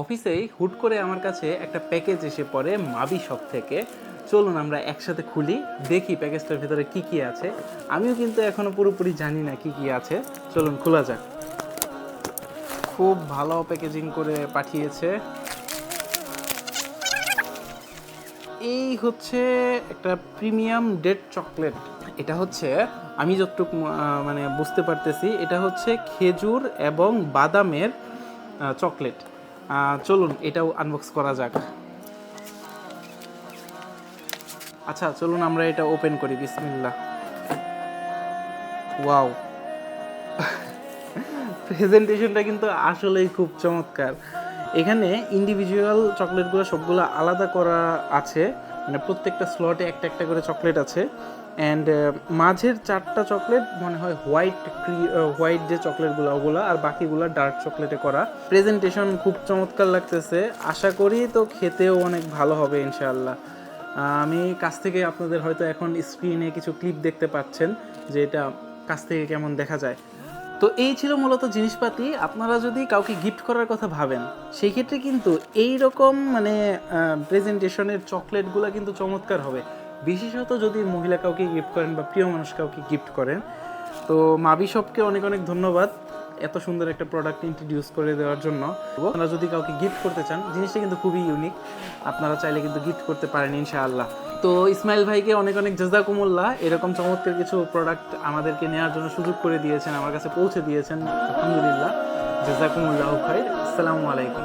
অফিসেই হুট করে আমার কাছে একটা প্যাকেজ এসে পড়ে মাবি শপ থেকে। চলুন আমরা একসাথে খুলি, দেখি প্যাকেজটার ভিতরে কি কি আছে। আমিও কিন্তু এখনও পুরোপুরি জানি না কি কি আছে। চলুন, খোলা যাক। খুব ভালো প্যাকেজিং করে পাঠিয়েছে। এই হচ্ছে একটা প্রিমিয়াম ডেট চকলেট। এটা হচ্ছে, আমি যতটুকু মানে বুঝতে পারতেছি, এটা হচ্ছে খেজুর এবং বাদামের চকলেট। চলুন, এটাও আনবক্স করা যাক। আচ্ছা চলুন আমরা এটা ওপেন করি বিসমিল্লা ওয়াও প্রেজেন্টেশনটা কিন্তু আসলেই খুব চমৎকার। এখানে ইন্ডিভিজুয়াল চকলেটগুলো সবগুলো আলাদা করা আছে। মানে প্রত্যেকটা স্লটে একটা একটা করে চকলেট আছে। অ্যান্ড মাঝের চারটা চকলেট মনে হয় হোয়াইট ক্রি হোয়াইট যে চকলেটগুলো ওগুলো, আর বাকিগুলো ডার্ক চকলেটে করা। প্রেজেন্টেশন খুব চমৎকার লাগতেছে। আশা করি তো খেতেও অনেক ভালো হবে, ইনশাআল্লাহ। আমি কাছ থেকে আপনাদের হয়তো এখন স্ক্রিনে কিছু ক্লিপ দেখতে পাচ্ছেন যে এটা কাছ থেকে কেমন দেখা যায়। তো এই ছিল মূলত জিনিসপাতি। আপনারা যদি কাউকে গিফট করার কথা ভাবেন সেই ক্ষেত্রে কিন্তু এই রকম মানে প্রেজেন্টেশনের চকলেটগুলো কিন্তু চমৎকার হবে। বিশেষত যদি মহিলা কাউকে গিফট করেন বা প্রিয় মানুষ কাউকে গিফট করেন, তো মাবি শপকে অনেক অনেক ধন্যবাদ এত সুন্দর একটা প্রোডাক্ট ইন্ট্রোডিউস করে দেওয়ার জন্য। আপনারা যদি কাউকে গিফট করতে চান, জিনিসটা কিন্তু খুবই ইউনিক আপনারা চাইলে কিন্তু গিফট করতে পারেন, ইনশাআল্লাহ। তো ইসমাইল ভাইকে অনেক অনেক জাজাকুমুল্লাহ। এরকম চমৎকার কিছু প্রোডাক্ট আমাদেরকে নেওয়ার জন্য সুযোগ করে দিয়েছেন, আমার কাছে পৌঁছে দিয়েছেন। আলহামদুলিল্লাহ। জাজাকুমুল্লাহ ভাই, আসসালামু আলাইকুম।